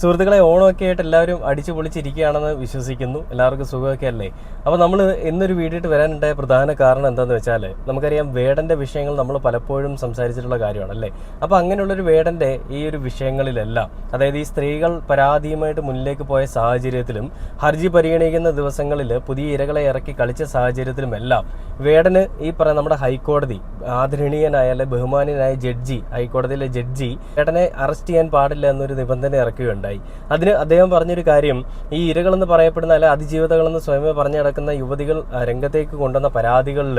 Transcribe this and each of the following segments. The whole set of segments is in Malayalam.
സുഹൃത്തുക്കളെ ഓണമൊക്കെ ആയിട്ട് എല്ലാവരും അടിച്ചു പൊളിച്ചിരിക്കുകയാണെന്ന് വിശ്വസിക്കുന്നു. എല്ലാവർക്കും സുഖമൊക്കെ അല്ലേ? അപ്പോൾ നമ്മൾ ഇന്നൊരു വീഡിയോ ഇട്ട് വരാനുണ്ടായ പ്രധാന കാരണം എന്താണെന്ന് വെച്ചാൽ നമുക്കറിയാം വേടന്റെ വിഷയങ്ങൾ നമ്മൾ പലപ്പോഴും സംസാരിച്ചിട്ടുള്ള കാര്യമാണ് അല്ലേ അപ്പോൾ അങ്ങനെയുള്ളൊരു വേടന്റെ ഈ ഒരു വിഷയങ്ങളിലെല്ലാം അതായത് ഈ സ്ത്രീകൾ പരാതിയുമായിട്ട് മുന്നിലേക്ക് പോയ സാഹചര്യത്തിലും ഹർജി പരിഗണിക്കുന്ന ദിവസങ്ങളിൽ പുതിയ ഇരകളെ ഇറക്കി കളിച്ച സാഹചര്യത്തിലുമെല്ലാം വേടന് ഈ പറയുന്ന നമ്മുടെ ഹൈക്കോടതി ആദരണീയനായ അല്ലെ ബഹുമാനീയനായ ജഡ്ജി ഹൈക്കോടതിയിലെ ജഡ്ജി വേടനെ അറസ്റ്റ് ചെയ്യാൻ പാടില്ല എന്നൊരു നിബന്ധന ഇറക്കുകയുണ്ടായി അതിന് അദ്ദേഹം പറഞ്ഞൊരു കാര്യം ഈ ഇരകളെന്ന് പറയപ്പെടുന്ന അല്ലെ അതിജീവിതകളെന്ന് സ്വയമേ പറഞ്ഞു നടക്കുന്ന യുവതികൾ രംഗത്തേക്ക് കൊണ്ടുവന്ന പരാതികളിൽ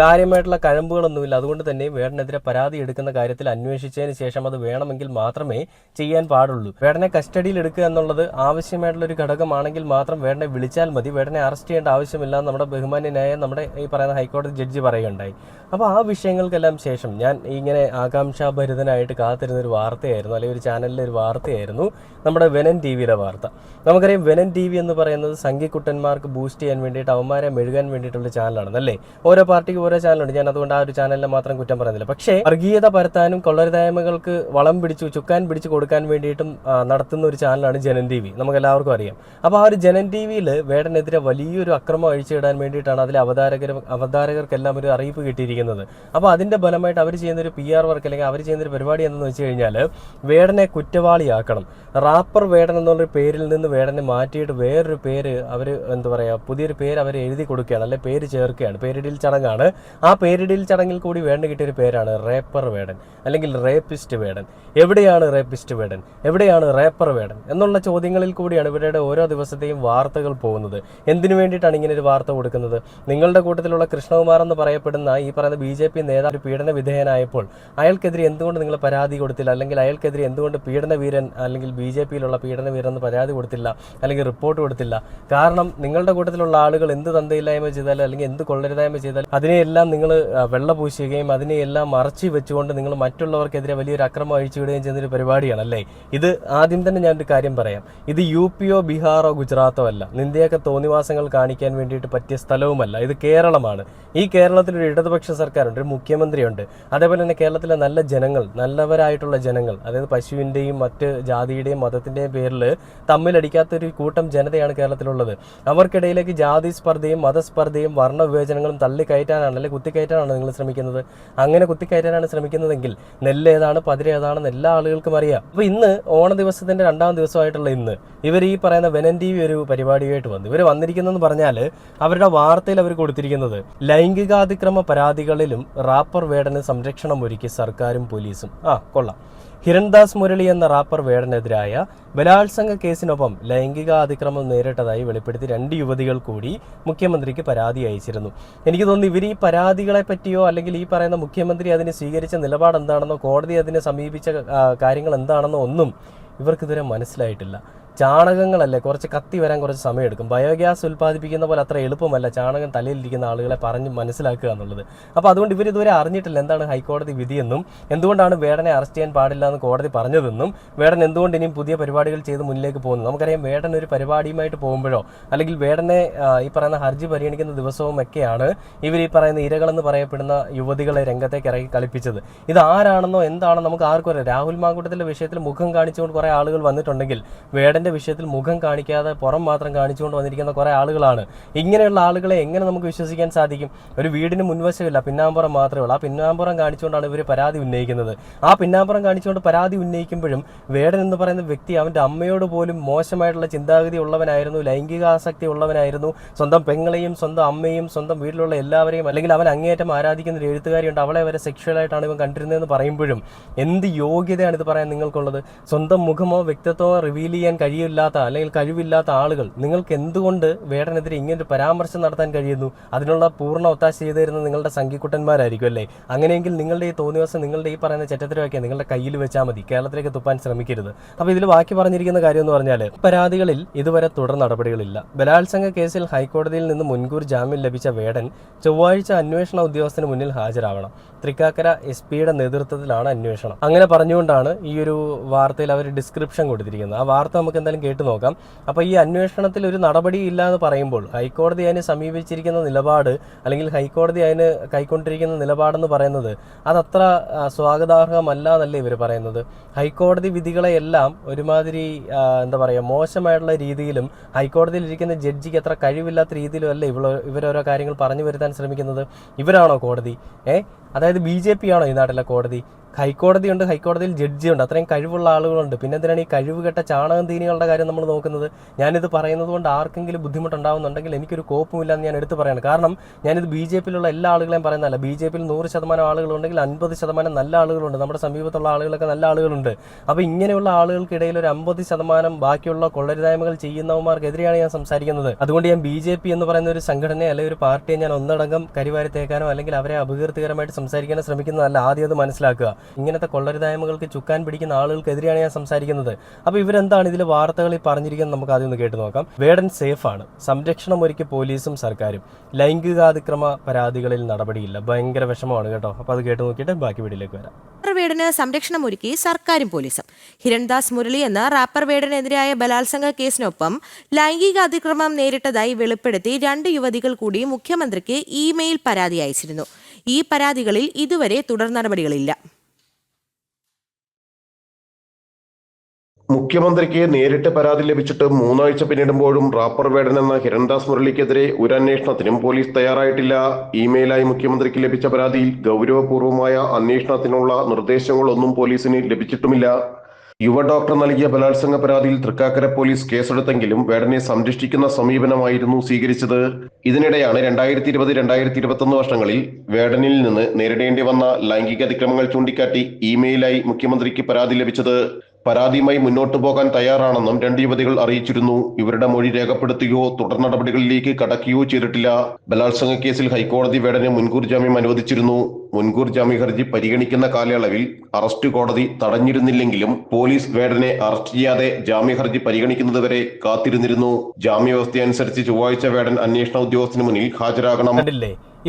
കാര്യമായിട്ടുള്ള കഴമ്പുകളൊന്നുമില്ല. അതുകൊണ്ട് തന്നെ വേടനെതിരെ പരാതി എടുക്കുന്ന കാര്യത്തിൽ അന്വേഷിച്ചതിന് ശേഷം അത് വേണമെങ്കിൽ മാത്രമേ ചെയ്യാൻ പാടുള്ളൂ. വേടനെ കസ്റ്റഡിയിൽ എടുക്കുക എന്നുള്ളത് ആവശ്യമായിട്ടുള്ള ഒരു ഘടകമാണെങ്കിൽ മാത്രം വേടനെ വിളിച്ചാൽ മതി. വേടനെ അറസ്റ്റ് ചെയ്യേണ്ട ആവശ്യമില്ല നമ്മുടെ ബഹുമാന്യനായ നമ്മുടെ ഈ പറയുന്ന ഹൈക്കോടതി ജഡ്ജി പറയുകയുണ്ടായി. അപ്പോൾ ആ വിഷയങ്ങൾക്കെല്ലാം ശേഷം ഞാൻ ഇങ്ങനെ ആകാംക്ഷാഭരിതനായിട്ട് കാത്തിരുന്ന ഒരു വാർത്തയായിരുന്നു അല്ലെങ്കിൽ ഒരു ചാനലിലെ ഒരു വാർത്തയായിരുന്നു. നമ്മുടെ വെനൻ ടി വിയുടെ വാർത്ത. നമുക്കറിയാം വെനൻ ടി വി എന്ന് പറയുന്നത് സംഘിക്കുട്ടന്മാർക്ക് ബൂസ്റ്റ് ചെയ്യാൻ വേണ്ടിയിട്ട് അവന്മാരെ മെഴുകാൻ വേണ്ടിയിട്ടുള്ള ചാനലാണ് അല്ലേ ഓരോ പാർട്ടിക്ക് ഓരോ ചാനലുണ്ട്. ഞാൻ അതുകൊണ്ട് ആ ഒരു ചാനലിനെ മാത്രം കുറ്റം പറയുന്നില്ല. പക്ഷേ വർഗീയത പരത്താനും കൊള്ളരുതായ്മകൾക്ക് വളം പിടിച്ചു ചുക്കാൻ പിടിച്ചു കൊടുക്കാൻ വേണ്ടിയിട്ടും നടത്തുന്ന ഒരു ചാനലാണ് ജനൻ ടി വി നമുക്ക് എല്ലാവർക്കും അറിയാം. അപ്പോൾ ആ ഒരു ജനൻ ടി വിയിൽ വേടനെതിരെ വലിയൊരു അക്രമം അഴിച്ചിടാൻ വേണ്ടിയിട്ടാണ് അതിലെ അവതാരകർ അവതാരകർക്കെല്ലാം ഒരു അറിയിപ്പ് കിട്ടിയിരിക്കുന്നത്. അപ്പോൾ അതിന്റെ ഫലമായിട്ട് അവർ ചെയ്യുന്ന ഒരു പി ആർ വർക്ക് അല്ലെങ്കിൽ അവർ ചെയ്യുന്ന ഒരു പരിപാടി എന്തെന്ന് വെച്ച് കഴിഞ്ഞാൽ വേടനെ കുറ്റവാളിയാക്കണം. റാപ്പർ വേടൻ എന്നുള്ളൊരു പേരിൽ നിന്ന് വേടനെ മാറ്റിയിട്ട് വേറൊരു പേര് അവർ എന്താ പറയുക പുതിയൊരു പേര് അവർ എഴുതി കൊടുക്കുകയാണ് അല്ലെ പേര് ചേർക്കുകയാണ്. പേരിടിൽ ചടങ്ങാണ്. ആ പേരിടിൽ ചടങ്ങിൽ കൂടി വേണ്ട കിട്ടിയൊരു പേരാണ് റേപ്പർ വേടൻ അല്ലെങ്കിൽ റേപ്പിസ്റ്റ് വേടൻ എവിടെയാണ് റേപ്പിസ്റ്റ് വേടൻ എവിടെയാണ് റേപ്പർ വേടൻ എന്നുള്ള ചോദ്യങ്ങളിൽ കൂടിയാണ് ഇവരുടെ ഓരോ ദിവസത്തെയും വാർത്തകൾ പോകുന്നത്. എന്തിനു വേണ്ടിയിട്ടാണ് ഇങ്ങനെ ഒരു വാർത്ത കൊടുക്കുന്നത്? നിങ്ങളുടെ കൂട്ടത്തിലുള്ള കൃഷ്ണകുമാർ എന്ന് പറയപ്പെടുന്ന ഈ പറയുന്ന ബി ജെ പി നേതാവ് പീഡന വിധേയനായപ്പോൾ അയാൾക്കെതിരെ എന്തുകൊണ്ട് നിങ്ങൾ പരാതി കൊടുത്തില്ല? അല്ലെങ്കിൽ അയാൾക്കെതിരെ എന്തുകൊണ്ട് പീഡന വീരൻ അല്ലെങ്കിൽ ബി ജെ പിയിലുള്ള പീഡന വീരെന്ന് പരാതി കൊടുത്തില്ല അല്ലെങ്കിൽ റിപ്പോർട്ട് കൊടുത്തില്ല. കാരണം നിങ്ങളുടെ കൂട്ടത്തിലുള്ള ആളുകൾ എന്ത് തന്തയില്ലായ്മ ചെയ്താലും അല്ലെങ്കിൽ എന്ത് കൊള്ളരുതായ്മ ചെയ്താലും അതിനെയെല്ലാം നിങ്ങൾ വെള്ള പൂശുകയും അതിനെയെല്ലാം മറച്ചു വെച്ചുകൊണ്ട് നിങ്ങൾ മറ്റുള്ളവർക്കെതിരെ വലിയൊരു അക്രമം അഴിച്ചുവിടുകയും ചെയ്യുന്നൊരു പരിപാടിയാണ് അല്ലേ? ഇത് ആദ്യം തന്നെ ഞാനൊരു കാര്യം പറയാം. ഇത് യു പിയോ ബീഹാറോ ഗുജറാത്തോ അല്ല. നിന്റെയൊക്കെ തോന്നിവാസങ്ങൾ കാണിക്കാൻ വേണ്ടിയിട്ട് പറ്റിയ സ്ഥലവുമല്ല. ഇത് കേരളമാണ്. ഈ കേരളത്തിൽ ഒരു ഇടതുപക്ഷ സർക്കാരുണ്ട് ഒരു മുഖ്യമന്ത്രിയുണ്ട്. അതേപോലെ തന്നെ കേരളത്തിലെ നല്ല ജനങ്ങൾ നല്ലവരായിട്ടുള്ള ജനങ്ങൾ അതായത് പശുവിന്റെയും മറ്റ് ജാതിയുടെയും മതത്തിന്റെയും പേരിൽ തമ്മിലടിക്കാത്തൊരു കൂട്ടം ജനതയാണ് കേരളത്തിലുള്ളത്. അവർക്കിടയിലേക്ക് ജാതി സ്പർദ്ധയും മതസ്പർദ്ധയും വർണ വിവേചനങ്ങളും തള്ളിക്കയറ്റാനാണ് അല്ലെങ്കിൽ കുത്തിക്കയറ്റാനാണ് നിങ്ങൾ ശ്രമിക്കുന്നത്? അങ്ങനെ കുത്തിക്കയറ്റാനാണ് ശ്രമിക്കുന്നതെങ്കിൽ നെല്ല് ഏതാണ് പതിര ഏതാണെന്ന് എല്ലാ ആളുകൾക്കും അറിയാം. അപ്പോൾ ഇന്ന് ഓണ ദിവസത്തിന്റെ രണ്ടാം ദിവസമായിട്ടുള്ള ഇന്ന് ഇവർ ഈ പറയുന്ന വെനൻ ടി വി ഒരു പരിപാടിയായിട്ട് വന്നു. ഇവർ വന്നിരിക്കുന്നതെന്ന് പറഞ്ഞാൽ അവരുടെ വാർത്തയിൽ അവർ കൊടുത്തിരിക്കുന്നത് ലൈംഗികാതിക്രമ പരാതികളിലും റാപ്പർ വേടന് സംരക്ഷണം ഒരുക്കി സർക്കാരും പോലീസും. ആ കൊള്ളാം. ഹിരൺദാസ് മുരളി എന്ന റാപ്പർ വേടനെതിരായ ബലാത്സംഗ കേസിനൊപ്പം ലൈംഗിക അതിക്രമം നേരിട്ടതായി വെളിപ്പെടുത്തി രണ്ട് യുവതികൾ കൂടി മുഖ്യമന്ത്രിക്ക് പരാതി അയച്ചിരുന്നു. എനിക്ക് തോന്നുന്നു ഇവർ ഈ പരാതികളെ പറ്റിയോ അല്ലെങ്കിൽ ഈ പറയുന്ന മുഖ്യമന്ത്രി അതിനെ സ്വീകരിച്ച നിലപാട് എന്താണെന്നോ കോടതി അതിനെ സമീപിച്ച കാര്യങ്ങൾ എന്താണെന്നോ ഒന്നും ഇവർക്കിതുവരെ മനസ്സിലായിട്ടില്ല. ചാണകങ്ങളല്ലേ കുറച്ച് കത്തി വരാൻ കുറച്ച് സമയമെടുക്കും. ബയോഗ്യാസ് ഉൽപ്പാദിപ്പിക്കുന്ന പോലെ അത്ര എളുപ്പമല്ല ചാണകം തലയിലിരിക്കുന്ന ആളുകളെ പറഞ്ഞ് മനസ്സിലാക്കുക എന്നുള്ളത്. അപ്പോൾ അതുകൊണ്ട് ഇവരിതുവരെ അറിഞ്ഞിട്ടില്ല എന്താണ് ഹൈക്കോടതി വിധിയെന്നും എന്തുകൊണ്ടാണ് വേടനെ അറസ്റ്റ് ചെയ്യാൻ പാടില്ല എന്ന് കോടതി പറഞ്ഞതെന്നും വേടൻ എന്തുകൊണ്ട് ഇനിയും പുതിയ പരിപാടികൾ ചെയ്ത് മുന്നിലേക്ക് പോകുന്നു? നമുക്കറിയാം വേടൻ ഒരു പരിപാടിയുമായിട്ട് പോകുമ്പോഴോ അല്ലെങ്കിൽ വേടനെ ഈ പറയുന്ന ഹർജി പരിഗണിക്കുന്ന ദിവസവും ഒക്കെയാണ് ഇവർ ഈ പറയുന്ന ഇരകളെന്ന് പറയപ്പെടുന്ന യുവതികളെ രംഗത്തേക്ക് ഇറക്കി കളിപ്പിച്ചത്. ഇത് ആരാണെന്നോ എന്താണെന്നോ നമുക്ക് ആർക്കും അറിയാം രാഹുൽ മാങ്കൂട്ടത്തിന്റെ വിഷയത്തിൽ മുഖം കാണിച്ചുകൊണ്ട് കുറേ ആളുകൾ വന്നിട്ടുണ്ടെങ്കിൽ വേടന്റെ വിഷയത്തിൽ മുഖം കാണിക്കാതെ പുറം മാത്രം കാണിച്ചുകൊണ്ട് വന്നിരിക്കുന്ന കുറേ ആളുകളാണ്. ഇങ്ങനെയുള്ള ആളുകളെ എങ്ങനെ നമുക്ക് വിശ്വസിക്കാൻ സാധിക്കും? ഒരു വീടിന് മുൻവശമില്ല പിന്നാമ്പുറം മാത്രമേ ഉള്ളൂ. ആ പിന്നാമ്പുറം കാണിച്ചുകൊണ്ടാണ് ഇവർ പരാതി ഉന്നയിക്കുന്നത്. ആ പിന്നാമ്പുറം കാണിച്ചുകൊണ്ട് പരാതി ഉന്നയിക്കുമ്പോഴും വേടൻ എന്ന് പറയുന്ന വ്യക്തി അവന്റെ അമ്മയോട് പോലും മോശമായിട്ടുള്ള ചിന്താഗതി ഉള്ളവനായിരുന്നു ലൈംഗികാസക്തി ഉള്ളവനായിരുന്നു. സ്വന്തം പെങ്ങളെയും സ്വന്തം അമ്മയും സ്വന്തം വീട്ടിലുള്ള എല്ലാവരെയും അല്ലെങ്കിൽ അവൻ അങ്ങേയറ്റം ആരാധിക്കുന്ന ഒരു എഴുത്തുകാരിയുണ്ട്. അവളെ വരെ സെക്ഷുവലായിട്ടാണ് ഇവൻ കണ്ടിരുന്നതെന്ന് പറയുമ്പോഴും എന്ത് യോഗ്യതയാണ് ഇത് പറയാൻ നിങ്ങൾക്കുള്ളത്? സ്വന്തം മുഖമോ വ്യക്തിത്വമോ റിവീൽ ചെയ്യാൻ കഴിയില്ലാത്ത അല്ലെങ്കിൽ കഴിവില്ലാത്ത ആളുകൾ നിങ്ങൾക്ക് എന്തുകൊണ്ട് വേടനെതിരെ ഇങ്ങനെ ഒരു പരാമർശം നടത്താൻ കഴിയുന്നു? അതിനുള്ള പൂർണ ഒത്താശ ചെയ്തു തരുന്ന നിങ്ങളുടെ സംഘിക്കുട്ടന്മാരായിരിക്കും അല്ലേ? അങ്ങനെയെങ്കിൽ നിങ്ങളുടെ ഈ തോന്നിവസം നിങ്ങളുടെ ഈ പറയുന്ന ചെറ്റത്തരമൊക്കെ നിങ്ങളുടെ കയ്യിൽ വെച്ചാൽ മതി. കേരളത്തിലേക്ക് തുപ്പാൻ ശ്രമിക്കരുത്. അപ്പോൾ ഇതിൽ ബാക്കി പറഞ്ഞിരിക്കുന്ന കാര്യം എന്ന് പറഞ്ഞാൽ പരാതികളിൽ ഇതുവരെ തുടർ നടപടികളില്ല. ബലാത്സംഗ കേസിൽ ഹൈക്കോടതിയിൽ നിന്ന് മുൻകൂർ ജാമ്യം ലഭിച്ച വേടൻ ചൊവ്വാഴ്ച അന്വേഷണ ഉദ്യോഗസ്ഥന് മുന്നിൽ ഹാജരാവണം. തൃക്കാക്കര എസ് പിയുടെ നേതൃത്വത്തിലാണ് അന്വേഷണം. അങ്ങനെ പറഞ്ഞുകൊണ്ടാണ് ഈ ഒരു വാർത്തയിൽ അവർ ഡിസ്ക്രിപ്ഷൻ കൊടുത്തിരിക്കുന്നത്. ആ വാർത്ത നമുക്ക് എന്തായാലും കേട്ടു നോക്കാം. അപ്പോൾ ഈ അന്വേഷണത്തിൽ ഒരു നടപടി ഇല്ല എന്ന് പറയുമ്പോൾ ഹൈക്കോടതി അതിനെ സമീപിച്ചിരിക്കുന്ന നിലപാട് അല്ലെങ്കിൽ ഹൈക്കോടതി അതിന് കൈക്കൊണ്ടിരിക്കുന്ന നിലപാടെന്ന് പറയുന്നത് അതത്ര സ്വാഗതാർഹമല്ല എന്നല്ലേ ഇവർ പറയുന്നത്? ഹൈക്കോടതി വിധികളെയെല്ലാം ഒരുമാതിരി എന്താ പറയുക മോശമായിട്ടുള്ള രീതിയിലും ഹൈക്കോടതിയിൽ ഇരിക്കുന്ന ജഡ്ജിക്ക് അത്ര കഴിവില്ലാത്ത രീതിയിലും അല്ലേ ഇവർ ഇവരോരോ കാര്യങ്ങൾ പറഞ്ഞു വരുത്താൻ ശ്രമിക്കുന്നത്? ഇവരാണോ കോടതി? ഏ? അതായത് ബി ജെ പി ആണോ ഈ നാട്ടിലെ കോടതി? ഹൈക്കോടതി ഉണ്ട് ഹൈക്കോടതിയിൽ ജഡ്ജി ഉണ്ട് അത്രയും കഴിവുള്ള ആളുകളുണ്ട്. പിന്നെ എന്തിനാണ് ഈ കഴിവ് കെട്ട ചാണകം തീനികളുടെ കാര്യം നമ്മൾ നോക്കുന്നത്? ഞാനിത് പറയുന്നത് കൊണ്ട് ആർക്കെങ്കിലും ബുദ്ധിമുട്ടുണ്ടാവുന്നുണ്ടെങ്കിൽ എനിക്കൊരു കോപ്പുമില്ലെന്ന് ഞാൻ എടുത്തു പറയാണ്. കാരണം ഞാനിത് ബി ജെ പിയിലുള്ള എല്ലാ ആളുകളെയും പറയുന്നതല്ല. ബി ജെ പിയിൽ നൂറ് ശതമാനം ആളുകളുണ്ടെങ്കിൽ അൻപത് ശതമാനം നല്ല ആളുകളുണ്ട്. നമ്മുടെ സമീപത്തുള്ള ആളുകളൊക്കെ നല്ല ആളുകളുണ്ട്. അപ്പോൾ ഇങ്ങനെയുള്ള ആളുകൾക്കിടയിൽ ഒരു അമ്പത് ശതമാനം ബാക്കിയുള്ള കൊള്ളരുതായ്മകൾ ചെയ്യുന്നവന്മാർക്കെതിരെയാണ് ഞാൻ സംസാരിക്കുന്നത്. അതുകൊണ്ട് ഞാൻ ബി ജെ പി എന്ന് പറയുന്ന ഒരു സംഘടനയെ അല്ലെങ്കിൽ ഒരു പാർട്ടിയെ ഞാൻ ഒന്നടങ്കം കരിവാരി തേക്കാനോ അല്ലെങ്കിൽ അവരെ അപകീർത്തികരമായിട്ട് സംസാരിക്കാനോ ശ്രമിക്കുന്നതല്ല. ആദ്യം അത് മനസ്സിലാക്കുക. ഇങ്ങനത്തെ കൊള്ളരുതായ്മകൾക്ക് ചുക്കാൻ പിടിക്കുന്ന ആളുകൾക്കെതിരെയാണ് ഞാൻ സംസാരിക്കുന്നത്. അപ്പോൾ ഇവരെന്താണ് ഇതിൽ വാർത്തകളിൽ പറഞ്ഞിരിക്കുന്നത് നമുക്ക് ആദ്യം ഒന്ന് കേട്ട് നോക്കാം. വേടൻ സേഫ് ആണ് സംരക്ഷണം ഒരുക്കി പോലീസും സർക്കാരും. ലൈംഗികാതിക്രമ പരാതികളിൽ നടപടിയില്ല. ഭയങ്കര വിഷമമാണ് കേട്ടോ. അപ്പോൾ അത് കേട്ട് നോക്കിയിട്ട് ബാക്കി വീട്ടിലേക്ക് വരാം. വേടന് സംരക്ഷണം ഒരുക്കി സർക്കാരും പോലീസും. ഹിരൺദാസ് മുരളി എന്ന റാപ്പർ വേടനെതിരായ ബലാത്സംഗ കേസിനൊപ്പം ലൈംഗിക അതിക്രമം നേരിട്ടതായി വെളിപ്പെടുത്തി രണ്ട് യുവതികൾ കൂടി മുഖ്യമന്ത്രിക്ക് ഇമെയിൽ പരാതി അയച്ചിരുന്നു. ഈ പരാതികളിൽ ഇതുവരെ തുടർ നടപടികളില്ല. മുഖ്യമന്ത്രിക്ക് നേരിട്ട് പരാതി ലഭിച്ചിട്ട് മൂന്നാഴ്ച പിന്നിടുമ്പോഴും റാപ്പർ വേടൻ എന്ന ഹിരൺദാസ് മുരളിക്കെതിരെ ഒരു അന്വേഷണത്തിനും പോലീസ് തയ്യാറായിട്ടില്ല. ഇമെയിലായി മുഖ്യമന്ത്രിക്ക് ലഭിച്ച പരാതിയിൽ ഗൗരവപൂർവമായ അന്വേഷണത്തിനുള്ള നിർദ്ദേശങ്ങളൊന്നും പോലീസിന് ലഭിച്ചിട്ടുമില്ല. യുവ ഡോക്ടർ നൽകിയ ബലാത്സംഗ പരാതിയിൽ തൃക്കാക്കര പോലീസ് കേസെടുത്തെങ്കിലും വേടനെ സംരക്ഷിക്കുന്ന സമീപനമായിരുന്നു സ്വീകരിച്ചത്. ഇതിനിടെയാണ് രണ്ടായിരത്തി ഇരുപത് രണ്ടായിരത്തി ഇരുപത്തൊന്ന് വർഷങ്ങളിൽ വേടനിൽ നിന്ന് നേരിടേണ്ടി വന്ന ലൈംഗിക അതിക്രമങ്ങൾ ചൂണ്ടിക്കാട്ടി ഇമെയിലായി മുഖ്യമന്ത്രിക്ക് പരാതി ലഭിച്ചത്. പരാതിയുമായി മുന്നോട്ടു പോകാൻ തയ്യാറാണെന്നും രണ്ട് യുവതികൾ അറിയിച്ചിരുന്നു. ഇവരുടെ മൊഴി രേഖപ്പെടുത്തുകയോ തുടർ നടപടികളിലേക്ക് കടക്കുകയോ ചെയ്തിട്ടില്ല. ബലാത്സംഗ കേസിൽ ഹൈക്കോടതി വേടന് മുൻകൂർ ജാമ്യം അനുവദിച്ചിരുന്നു. മുൻകൂർ ജാമ്യ ഹർജി പരിഗണിക്കുന്ന കാലയളവിൽ അറസ്റ്റ് കോടതി തടഞ്ഞിരുന്നില്ലെങ്കിലും പോലീസ് വേടനെ അറസ്റ്റ് ചെയ്യാതെ ജാമ്യ ഹർജി പരിഗണിക്കുന്നതുവരെ കാത്തിരുന്നിരുന്നു. ജാമ്യവ്യവസ്ഥയനുസരിച്ച് ചൊവ്വാഴ്ച വേടൻ അന്വേഷണ ഉദ്യോഗസ്ഥന് മുന്നിൽ ഹാജരാകണം.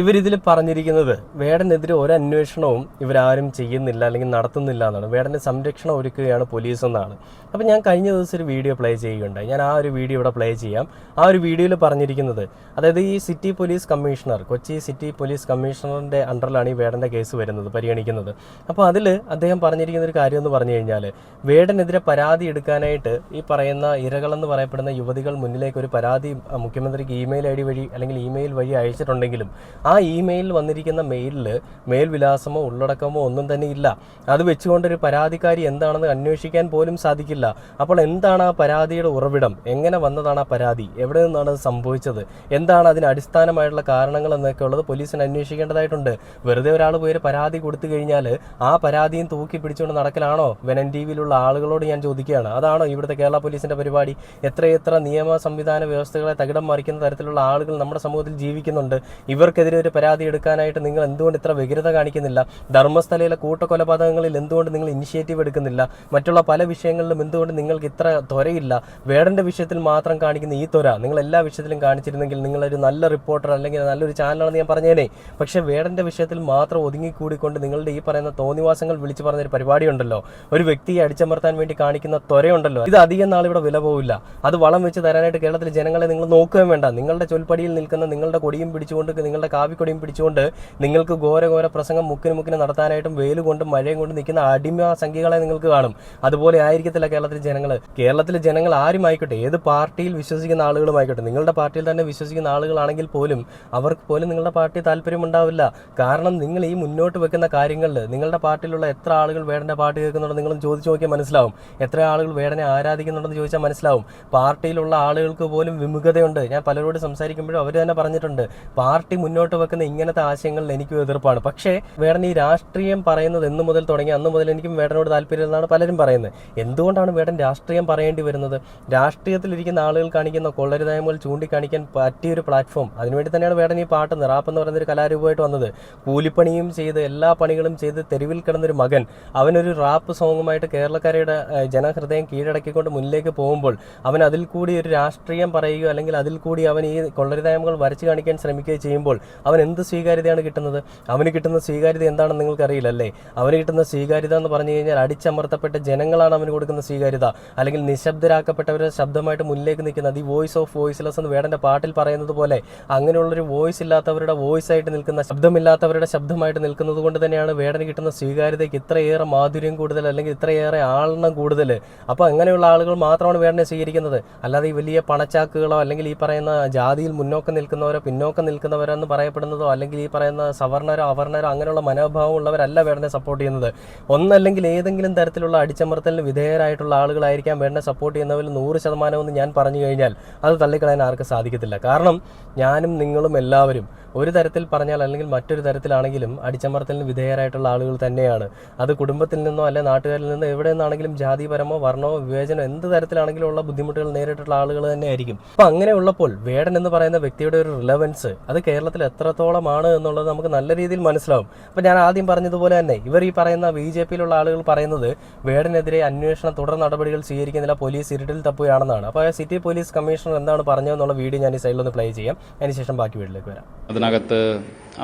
ഇവരിതിൽ പറഞ്ഞിരിക്കുന്നത് വേടനെതിരെ ഒരു അന്വേഷണവും ഇവരാരും ചെയ്യുന്നില്ല അല്ലെങ്കിൽ നടത്തുന്നില്ല എന്നാണ്. വേടന്റെ സംരക്ഷണം ഒരുക്കുകയാണ് പോലീസ് എന്നാണ്. അപ്പം ഞാൻ കഴിഞ്ഞ ദിവസം ഒരു വീഡിയോ പ്ലേ ചെയ്യുകയുണ്ടായി. ഞാൻ ആ ഒരു വീഡിയോ ഇവിടെ പ്ലേ ചെയ്യാം. ആ ഒരു വീഡിയോയിൽ പറഞ്ഞിരിക്കുന്നത് അതായത് ഈ city police commissioner Kochi city police കമ്മീഷണറിന്റെ അണ്ടറിലാണ് ഈ വേടന്റെ കേസ് വരുന്നത് പരിഗണിക്കുന്നത്. അപ്പോൾ അതിൽ അദ്ദേഹം പറഞ്ഞിരിക്കുന്ന ഒരു കാര്യം എന്ന് പറഞ്ഞു കഴിഞ്ഞാൽ വേടനെതിരെ പരാതി എടുക്കാനായിട്ട് ഈ പറയുന്ന ഇരകളെന്ന് പറയപ്പെടുന്ന യുവതികൾ മുന്നിലേക്ക് ഒരു പരാതി മുഖ്യമന്ത്രിക്ക് ഇമെയിൽ ഐ ഡി വഴി അല്ലെങ്കിൽ ഇമെയിൽ വഴി അയച്ചിട്ടുണ്ടെങ്കിലും ആ ഇമെയിലിൽ വന്നിരിക്കുന്ന മെയിലിൽ മേൽവിലാസമോ ഉള്ളടക്കമോ ഒന്നും തന്നെ ഇല്ല. അത് വെച്ചുകൊണ്ടൊരു പരാതിക്കാരി എന്താണെന്ന് അന്വേഷിക്കാൻ പോലും സാധിക്കില്ല. അപ്പോൾ എന്താണ് ആ പരാതിയുടെ ഉറവിടം? എങ്ങനെ വന്നതാണ് ആ പരാതി? എവിടെ നിന്നാണ് അത് സംഭവിച്ചത്? എന്താണ് അതിന് അടിസ്ഥാനമായിട്ടുള്ള കാരണങ്ങൾ എന്നൊക്കെ ഉള്ളത് പോലീസിന് അന്വേഷിക്കേണ്ടതായിട്ടുണ്ട്. വെറുതെ ഒരാൾ പോയി ഒരു പരാതി കൊടുത്തു കഴിഞ്ഞാൽ ആ പരാതിയും തൂക്കി പിടിച്ചുകൊണ്ട് നടക്കലാണോ? വെനൻ ടി വിയിലുള്ള ആളുകളോട് ഞാൻ ചോദിക്കുകയാണ്. അതാണോ ഇവിടുത്തെ കേരള പോലീസിന്റെ പരിപാടി? എത്രയെത്ര നിയമ സംവിധാന വ്യവസ്ഥകളെ തകിടം മറിക്കുന്ന തരത്തിലുള്ള ആളുകൾ നമ്മുടെ സമൂഹത്തിൽ ജീവിക്കുന്നുണ്ട്. ഇവർക്കെതിരെ ഒരു പരാതി എടുക്കാനായിട്ട് നിങ്ങൾ എന്തുകൊണ്ട് ഇത്ര വ്യഗ്രത കാണിക്കുന്നില്ല? ധർമ്മസ്ഥലയിലെ കൂട്ടക്കൊലപാതകങ്ങളിൽ എന്തുകൊണ്ട് നിങ്ങൾ ഇനിഷ്യേറ്റീവ് എടുക്കുന്നില്ല? മറ്റുള്ള പല വിഷയങ്ങളിലും എന്തുകൊണ്ട് നിങ്ങൾക്ക് ഇത്ര ത്വരയില്ല? വേടന്റെ വിഷയത്തിൽ മാത്രം കാണിക്കുന്ന ഈ ത്വര നിങ്ങൾ എല്ലാ വിഷയത്തിലും കാണിച്ചിരുന്നെങ്കിൽ നിങ്ങളൊരു നല്ല റിപ്പോർട്ടർ അല്ലെങ്കിൽ നല്ലൊരു ചാനലാണെന്ന് ഞാൻ പറഞ്ഞേനെ. പക്ഷേ വേടന്റെ വിഷയത്തിൽ മാത്രം ഒതുങ്ങിക്കൂടിക്കൊണ്ട് നിങ്ങളുടെ ഈ പറയുന്ന തോന്നിവാസങ്ങൾ വിളിച്ചു പറഞ്ഞൊരു പരിപാടിയുണ്ടല്ലോ. ഒരു വ്യക്തിയെ അടിച്ചമർത്താൻ വേണ്ടി കാണിക്കുന്ന ത്വരയുണ്ടല്ലോ. ഇത് അധികം നാൾ ഇവിടെ വില പോവില്ല. അത് വളം വെച്ച് തരാനായിട്ട് കേരളത്തിലെ ജനങ്ങളെ നിങ്ങൾ നോക്കുകയും വേണ്ട. നിങ്ങളുടെ ചൊൽപ്പടിയിൽ നിൽക്കുന്ന നിങ്ങളുടെ കൊടിയും പിടിച്ചുകൊണ്ട് നിങ്ങളുടെ കാവിക്കൊടിയും പിടിച്ചുകൊണ്ട് നിങ്ങൾക്ക് ഘോര ഘോര പ്രസംഗം മുക്കിന് മുക്കിന് നടത്താനായിട്ടും വെയിൽ കൊണ്ടും മഴയും കൊണ്ടും നിൽക്കുന്ന അടിമ സംഖ്യകളെ നിങ്ങൾക്ക് കാണും. അതുപോലെ ആയിരിക്കത്തില്ല കേരളത്തിലെ ജനങ്ങൾ കേരളത്തിലെ ജനങ്ങൾ ആരുമായിക്കോട്ടെ ഏത് പാർട്ടിയിൽ വിശ്വസിക്കുന്ന ആളുകളുമായിക്കോട്ടെ നിങ്ങളുടെ പാർട്ടിയിൽ തന്നെ വിശ്വസിക്കുന്ന ആളുകളാണെങ്കിൽ പോലും അവർക്ക് പോലും നിങ്ങളുടെ പാർട്ടി താല്പര്യമുണ്ടാവില്ല കാരണം നിങ്ങൾ ഈ മുന്നോട്ട് വെക്കുന്ന കാര്യങ്ങളിൽ നിങ്ങളുടെ പാർട്ടിയിലുള്ള എത്ര ആളുകൾ വേടന്റെ പാട്ട് കേൾക്കുന്നുണ്ടോ നിങ്ങളും ചോദിച്ചു നോക്കിയാൽ മനസ്സിലാവും. എത്ര ആളുകൾ വേടനെ ആരാധിക്കുന്നുണ്ടെന്ന് ചോദിച്ചാൽ മനസ്സിലാവും. പാർട്ടിയിലുള്ള ആളുകൾക്ക് പോലും വിമുഖതയുണ്ട്. ഞാൻ പലരോട് സംസാരിക്കുമ്പോഴും അവർ തന്നെ പറഞ്ഞിട്ടുണ്ട് പാർട്ടി മുന്നോട്ട് വെക്കുന്ന ഇങ്ങനത്തെ ആശയങ്ങളിൽ എനിക്കും എതിർപ്പാണ്. പക്ഷേ വേടൻ ഈ രാഷ്ട്രീയം പറയുന്നത് എന്ന് മുതൽ തുടങ്ങി അന്ന് മുതൽ എനിക്കും വേടനോട് താല്പര്യം എന്നാണ് പലരും പറയുന്നത്. എന്തുകൊണ്ടാണ് വേടൻ രാഷ്ട്രീയം പറയേണ്ടി വരുന്നത്? രാഷ്ട്രീയത്തിലിരിക്കുന്ന ആളുകൾ കാണിക്കുന്ന കൊള്ളരുതായ്മകൾ ചൂണ്ടിക്കാണിക്കാൻ പറ്റിയ ഒരു പ്ലാറ്റ്ഫോം. അതിനുവേണ്ടി തന്നെയാണ് വേടൻ ഈ പാട്ട് നിറാപ്പ് എന്ന് പറയുന്ന ഒരു കലാരൂപമായിട്ട് വന്നത്. കൂലിപ്പണിയും ചെയ്ത് എല്ലാ പണികളും ചെയ്ത് തെരുവിൽ കിടന്നൊരു മകൻ. അവനൊരു റാപ്പ് സോങ്ങുമായിട്ട് കേരളക്കാരുടെ ജനഹൃദയം കീഴടക്കിക്കൊണ്ട് മുന്നിലേക്ക് പോകുമ്പോൾ അവൻ അതിൽ കൂടി ഒരു രാഷ്ട്രീയം പറയുകയോ അല്ലെങ്കിൽ അതിൽ കൂടി അവൻ ഈ കൊള്ളരുതായ്മകൾ വരച്ചു കാണിക്കാൻ ശ്രമിക്കുകയോ ചെയ്യുമ്പോൾ അവൻ എന്ത് സ്വീകാര്യതയാണ് കിട്ടുന്നത്? അവന് കിട്ടുന്ന സ്വീകാര്യത എന്താണെന്ന് നിങ്ങൾക്കറിയില്ല അല്ലേ അവന് കിട്ടുന്ന സ്വീകാര്യത എന്ന് പറഞ്ഞു കഴിഞ്ഞാൽ അടിച്ചമർത്തപ്പെട്ട ജനങ്ങളാണ് അവന് കൊടുക്കുന്ന സ്വീകാര്യത. അല്ലെങ്കിൽ നിശബ്ദരാക്കപ്പെട്ടവർ ശബ്ദമായിട്ട് മുന്നിലേക്ക് നിൽക്കുന്നത് ഈ വോയിസ് ഓഫ് വോയിസ്ലെസ് എന്ന് വേടന്റെ പാട്ടിൽ പറയുന്നത് പോലെ അങ്ങനെയുള്ളൊരു വോയിസ് ഇല്ലാത്തവരുടെ വോയിസ് ആയിട്ട് നിൽക്കുന്ന ശബ്ദമില്ലാത്തവരുടെ ശബ്ദമായിട്ട് നിൽക്കുന്നത് കൊണ്ട് തന്നെയാണ് വേടന് കിട്ടുന്ന സ്വീകാര്യതയ്ക്ക് ഇത്രയേറെ മാധുര്യം കൂടുതൽ അല്ലെങ്കിൽ ഇത്രയേറെ ആളെണ്ണം കൂടുതൽ. അപ്പോൾ അങ്ങനെയുള്ള ആളുകൾ മാത്രമാണ് വേടനെ സ്വീകരിക്കുന്നത്. അല്ലാതെ ഈ വലിയ പണച്ചാക്കുകളോ അല്ലെങ്കിൽ ഈ പറയുന്ന ജാതിയിൽ മുന്നോക്കം നിൽക്കുന്നവരോ പിന്നോക്കം നിൽക്കുന്നവരോ എന്ന് പറയപ്പെടുന്നതോ അല്ലെങ്കിൽ ഈ പറയുന്ന സവർണരോ അവർണരോ അങ്ങനെയുള്ള മനോഭാവം ഉള്ളവരല്ല വേടനെ സപ്പോർട്ട് ചെയ്യുന്നത്. ഒന്നല്ലെങ്കിൽ ഏതെങ്കിലും തരത്തിലുള്ള അടിച്ചമർത്തലിന് വിധേയരായിട്ടുള്ള ആളുകളായിരിക്കാം വേടനെ സപ്പോർട്ട് ചെയ്യുന്നവരിൽ നൂറ് ശതമാനമെന്ന് ഞാൻ പറഞ്ഞു കഴിഞ്ഞാൽ അത് തള്ളിക്കളയാൻ ആർക്കും സാധിക്കത്തില്ല. കാരണം ഞാനും നിങ്ങളും എല്ലാവരും ഒരു തരത്തിൽ പറഞ്ഞാൽ അല്ലെങ്കിൽ മറ്റൊരു തരത്തിലാണെങ്കിലും അടിച്ചമർത്തലിന് വിധേയരായിട്ടുള്ള ആളുകൾ തന്നെയാണ്. അത് കുടുംബത്തിൽ നിന്നോ അല്ലെ നാട്ടുകാരിൽ നിന്നോ എവിടെ നിന്നാണെങ്കിലും ജാതിപരമോ വർണമോ വിവേചനമോ എന്ത് തരത്തിലാണെങ്കിലും ഉള്ള ബുദ്ധിമുട്ടുകൾ നേരിട്ടുള്ള ആളുകൾ തന്നെയായിരിക്കും അപ്പോൾ അങ്ങനെ ഉള്ളപ്പോൾ വേടൻ എന്ന് പറയുന്ന വ്യക്തിയുടെ ഒരു റിലവൻസ് അത് കേരളത്തിൽ എത്രത്തോളമാണ് എന്നുള്ളത് നമുക്ക് നല്ല രീതിയിൽ മനസ്സിലാവും. അപ്പോൾ ഞാൻ ആദ്യം പറഞ്ഞതുപോലെ തന്നെ ഇവർ ഈ പറയുന്ന ബി ജെ പിയിലുള്ള ആളുകൾ പറയുന്നത് വേടനെതിരെ അന്വേഷണ തുടർ നടപടികൾ സ്വീകരിക്കുന്നില്ല പോലീസ് ഇരുട്ടിൽ തപ്പുകയാണെന്നാണ്. അപ്പോൾ സിറ്റി പോലീസ് കമ്മീഷണർ എന്താണ് പറഞ്ഞതെന്നുള്ള വീഡിയോ ഞാൻ ഈ സൈഡിൽ ഒന്ന് പ്ലേ ചെയ്യാം. അതിനുശേഷം ബാക്കി വീട്ടിലേക്ക് വരാം. അതിനകത്ത്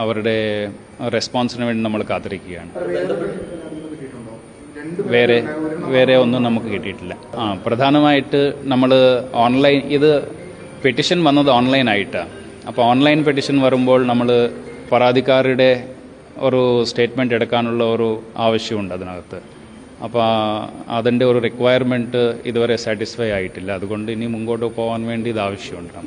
അവരുടെ റെസ്പോൺസിന് വേണ്ടി നമ്മൾ കാത്തിരിക്കുകയാണ്. വേറെ വേറെ ഒന്നും നമുക്ക് കിട്ടിയിട്ടില്ല. ആ പ്രധാനമായിട്ട് നമ്മൾ ഓൺലൈൻ ഇത് പെറ്റിഷൻ വന്നത് ഓൺലൈനായിട്ടാണ് അപ്പോൾ ഓൺലൈൻ പെറ്റിഷൻ വരുമ്പോൾ നമ്മൾ പരാതിക്കാരുടെ ഒരു സ്റ്റേറ്റ്മെന്റ് എടുക്കാനുള്ള ഒരു ആവശ്യമുണ്ട് അതിനകത്ത്. അപ്പോൾ അതിന്റെ ഒരു റിക്വയർമെന്റ് ഇതുവരെ സാറ്റിസ്ഫൈ ആയിട്ടില്ല. അതുകൊണ്ട് ഇനി മുമ്പോട്ട് പോകാൻ വേണ്ടി ഇത് ആവശ്യമുണ്ട്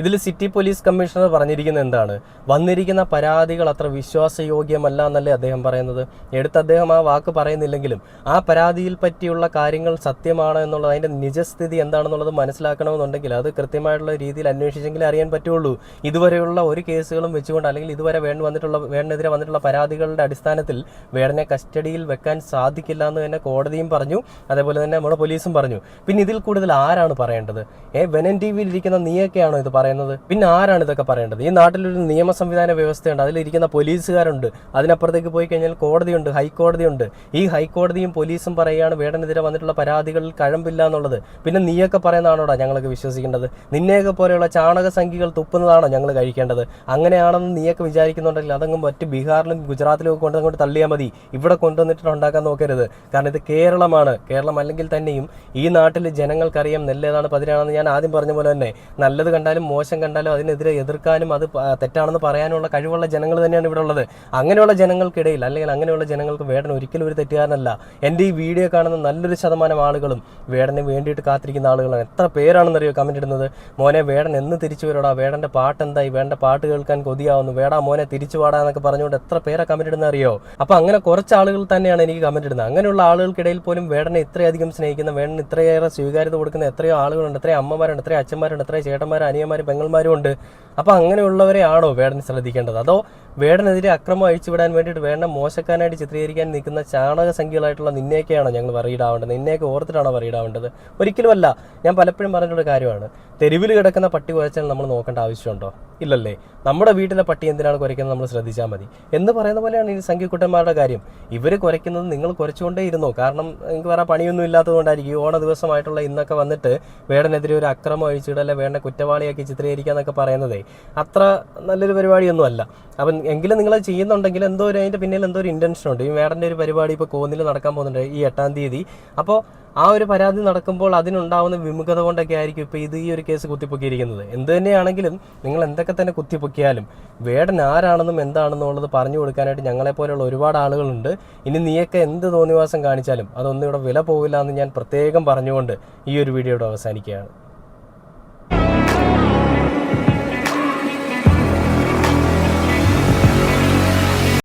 ഇതിൽ സിറ്റി പോലീസ് കമ്മീഷണർ പറഞ്ഞിരിക്കുന്ന എന്താണ്? വന്നിരിക്കുന്ന പരാതികൾ അത്ര വിശ്വാസയോഗ്യമല്ല എന്നല്ലേ അദ്ദേഹം പറയുന്നത്? എടുത്ത് അദ്ദേഹം ആ വാക്ക് പറയുന്നില്ലെങ്കിലും ആ പരാതിയിൽ പറ്റിയുള്ള കാര്യങ്ങൾ സത്യമാണ് എന്നുള്ളത് അതിന്റെ നിജസ്ഥിതി എന്താണെന്നുള്ളത് മനസ്സിലാക്കണമെന്നുണ്ടെങ്കിൽ അത് കൃത്യമായിട്ടുള്ള രീതിയിൽ അന്വേഷിച്ചെങ്കിലേ അറിയാൻ പറ്റുള്ളൂ. ഇതുവരെയുള്ള ഒരു കേസുകളും വെച്ചുകൊണ്ട് അല്ലെങ്കിൽ ഇതുവരെ വേണ്ട വന്നിട്ടുള്ള വേണ്ടിനെതിരെ വന്നിട്ടുള്ള പരാതികളുടെ അടിസ്ഥാനത്തിൽ വേടനെ കസ്റ്റഡിയിൽ വെക്കാൻ സാധിക്കില്ല എന്ന് തന്നെ കോടതിയും പറഞ്ഞു. അതേപോലെ തന്നെ നമ്മുടെ പോലീസും പറഞ്ഞു. പിന്നെ ഇതിൽ കൂടുതൽ ആരാണ് പറയേണ്ടത്? ഏ വെനൻ ടി വിയിൽ ഇരിക്കുന്ന നീയൊക്കെയാണോ ഇത് പറയുന്നത്? പിന്നെ ആരാണ് ഇതൊക്കെ പറയേണ്ടത്? ഈ നാട്ടിലൊരു നിയമ സംവിധാന വ്യവസ്ഥയുണ്ട്. അതിലിരിക്കുന്ന പോലീസുകാരുണ്ട്. അതിനപ്പുറത്തേക്ക് പോയി കഴിഞ്ഞാൽ കോടതിയുണ്ട് ഹൈക്കോടതിയുണ്ട്. ഈ ഹൈക്കോടതിയും പോലീസും പറയുകയാണ് വേടനെതിരെ വന്നിട്ടുള്ള പരാതികളിൽ കഴമ്പില്ല എന്നുള്ളത്. പിന്നെ നീയൊക്കെ പറയുന്നതാണോടാ ഞങ്ങൾക്ക് വിശ്വസിക്കേണ്ടത്? നിന്നെയൊക്കെ പോലെയുള്ള ചാണക സംഖ്യകൾ തുപ്പുന്നതാണോ ഞങ്ങൾ കഴിക്കേണ്ടത്? അങ്ങനെയാണെന്ന് നീയൊക്കെ വിചാരിക്കുന്നുണ്ടെങ്കിൽ അതങ്ങ് മറ്റ് ബീഹാറിലും ഗുജറാത്തിലും ഒക്കെ കൊണ്ടങ്ങോട്ട് തള്ളിയാൽ മതി. ഇവിടെ കൊണ്ടുവന്നിട്ട് ഉണ്ടാക്കാൻ നോക്കരുത്. കാരണം ഇത് കേരളമാണ്. കേരളം അല്ലെങ്കിൽ തന്നെയും ഈ നാട്ടിൽ ജനങ്ങൾക്കറിയാം നെല്ലേതാണ് പതിരാണെന്ന് ഞാൻ ആദ്യം പറഞ്ഞ പോലെ തന്നെ. നല്ലത് കണ്ടാലും മോശം കണ്ടാലും അതിനെതിരെ എതിർക്കാനും അത് തെറ്റാണെന്ന് പറയാനുള്ള കഴിവുള്ള ജനങ്ങൾ തന്നെയാണ് ഇവിടെ ഉള്ളത്. അങ്ങനെയുള്ള ജനങ്ങൾക്കിടയിൽ അല്ലെങ്കിൽ അങ്ങനെയുള്ള ജനങ്ങൾക്ക് വേടൻ ഒരിക്കലും ഒരു തെറ്റുകാരനല്ല. എന്റെ ഈ വീഡിയോ കാണുന്ന നല്ലൊരു ശതമാനം ആളുകളും വേടന് വേണ്ടിയിട്ട് കാത്തിരിക്കുന്ന ആളുകളാണ്. എത്ര പേരാണെന്നറിയോ കമന്റ് ഇടുന്നത്? മോനെ വേടൻ എന്ന് തിരിച്ചു വരടാ. വേടന്റെ പാട്ട് എന്തായി വേണ്ട പാട്ട് കേൾക്കാൻ കൊതിയാവുന്നു. വേടാ മോനെ തിരിച്ചു പാടാ എന്നൊക്കെ പറഞ്ഞുകൊണ്ട് എത്ര പേരെ കമന്റ് ഇടുന്ന അറിയോ അപ്പോൾ അങ്ങനെ കുറച്ച് ആളുകൾ തന്നെയാണ് എനിക്ക് കമന്റ് ഇടുന്നത്. അങ്ങനെയുള്ള ആളുകൾക്കിടയിൽ പോലും വേടനെ ഇത്രയധികം സ്നേഹിക്കുന്ന വേടന് ഇത്രയേറെ സ്വീകാര്യത കൊടുക്കുന്ന എത്രയോ ആളുകളുണ്ട്. എത്രയോ അമ്മമാരുണ്ട് എത്രയോ അച്ഛന്മാരുണ്ട് എത്രയോ ചേട്ടന്മാരും അനിയന്മാരും പെങ്ങന്മാരും ഉണ്ട്. അപ്പൊ അങ്ങനെയുള്ളവരെയാണോ വേടനെ ശ്രദ്ധിക്കേണ്ടത്? അതോ വേടനെതിരെ അക്രമം അഴിച്ചുവിടാൻ വേണ്ടിയിട്ട് വേണ്ട മോശക്കാനായിട്ട് ചിത്രീകരിക്കാൻ നിൽക്കുന്ന ചാണക സംഖ്യകളായിട്ടുള്ള നിന്നെയൊക്കെയാണോ ഞങ്ങൾ പറയിടാവേണ്ടത് നിന്നെയൊക്കെ ഓർത്തിട്ടാണോ പറയിടാവേണ്ടത് ഒരിക്കലുമല്ല ഞാൻ പലപ്പോഴും പറഞ്ഞൊരു കാര്യമാണ്. തെരുവിൽ കിടക്കുന്ന പട്ടി കുരച്ചാൽ നമ്മൾ നോക്കേണ്ട ആവശ്യമുണ്ടോ? ഇല്ലല്ലേ. നമ്മുടെ വീട്ടിലെ പട്ടി എന്തിനാണ് കുരയ്ക്കുന്നത് നമ്മൾ ശ്രദ്ധിച്ചാൽ മതി. എന്ന് പറയുന്ന പോലെയാണ് ഈ സംഖ്യക്കുട്ടന്മാരുടെ കാര്യം. ഇവർ കുരയ്ക്കുന്നത് നിങ്ങൾ കുരച്ചുകൊണ്ടേ ഇരുന്നോ? കാരണം നിങ്ങൾക്ക് വേറെ പണിയൊന്നും ഇല്ലാത്തതുകൊണ്ടായിരിക്കും ഓണ ദിവസമായിട്ടുള്ള ഇന്നൊക്കെ വന്നിട്ട് വേടനെതിരെ ഒരു അക്രമം അഴിച്ചിടല്ല വേണ്ട കുറ്റവാളിയാക്കി ചിത്രീകരിക്കുക എന്നൊക്കെ പറയുന്നതേ. അത്ര നല്ലൊരു പരിപാടിയൊന്നും അല്ല അപ്പം എങ്കിലും നിങ്ങൾ ചെയ്യുന്നുണ്ടെങ്കിൽ എന്തോ ഒരു അതിന്റെ പിന്നിൽ എന്തോ ഒരു ഇന്റൻഷൻ ഉണ്ട്. ഈ വേടന്റെ ഒരു പരിപാടി ഇപ്പോൾ കോന്നിൽ നടക്കാൻ പോകുന്നുണ്ട് ഈ എട്ടാം തീയതി. അപ്പോൾ ആ ഒരു പരാതി നടക്കുമ്പോൾ അതിനുണ്ടാവുന്ന വിമുഖത കൊണ്ടൊക്കെ ആയിരിക്കും ഇപ്പോൾ ഇത് ഈ ഒരു കേസ് കുത്തിപ്പൊക്കിയിരിക്കുന്നത്. എന്ത് തന്നെയാണെങ്കിലും നിങ്ങൾ എന്തൊക്കെ തന്നെ കുത്തിപ്പൊക്കിയാലും വേടൻ ആരാണെന്നും എന്താണെന്നും ഉള്ളത് പറഞ്ഞു കൊടുക്കാനായിട്ട് ഞങ്ങളെപ്പോലെയുള്ള ഒരുപാട് ആളുകളുണ്ട്. ഇനി നീയൊക്കെ എന്ത് തോന്നിവാസം കാണിച്ചാലും അതൊന്നും ഇവിടെ വില പോവില്ല എന്ന് ഞാൻ പ്രത്യേകം പറഞ്ഞുകൊണ്ട് ഈ ഒരു വീഡിയോയുടെ അവസാനിക്കുകയാണ്.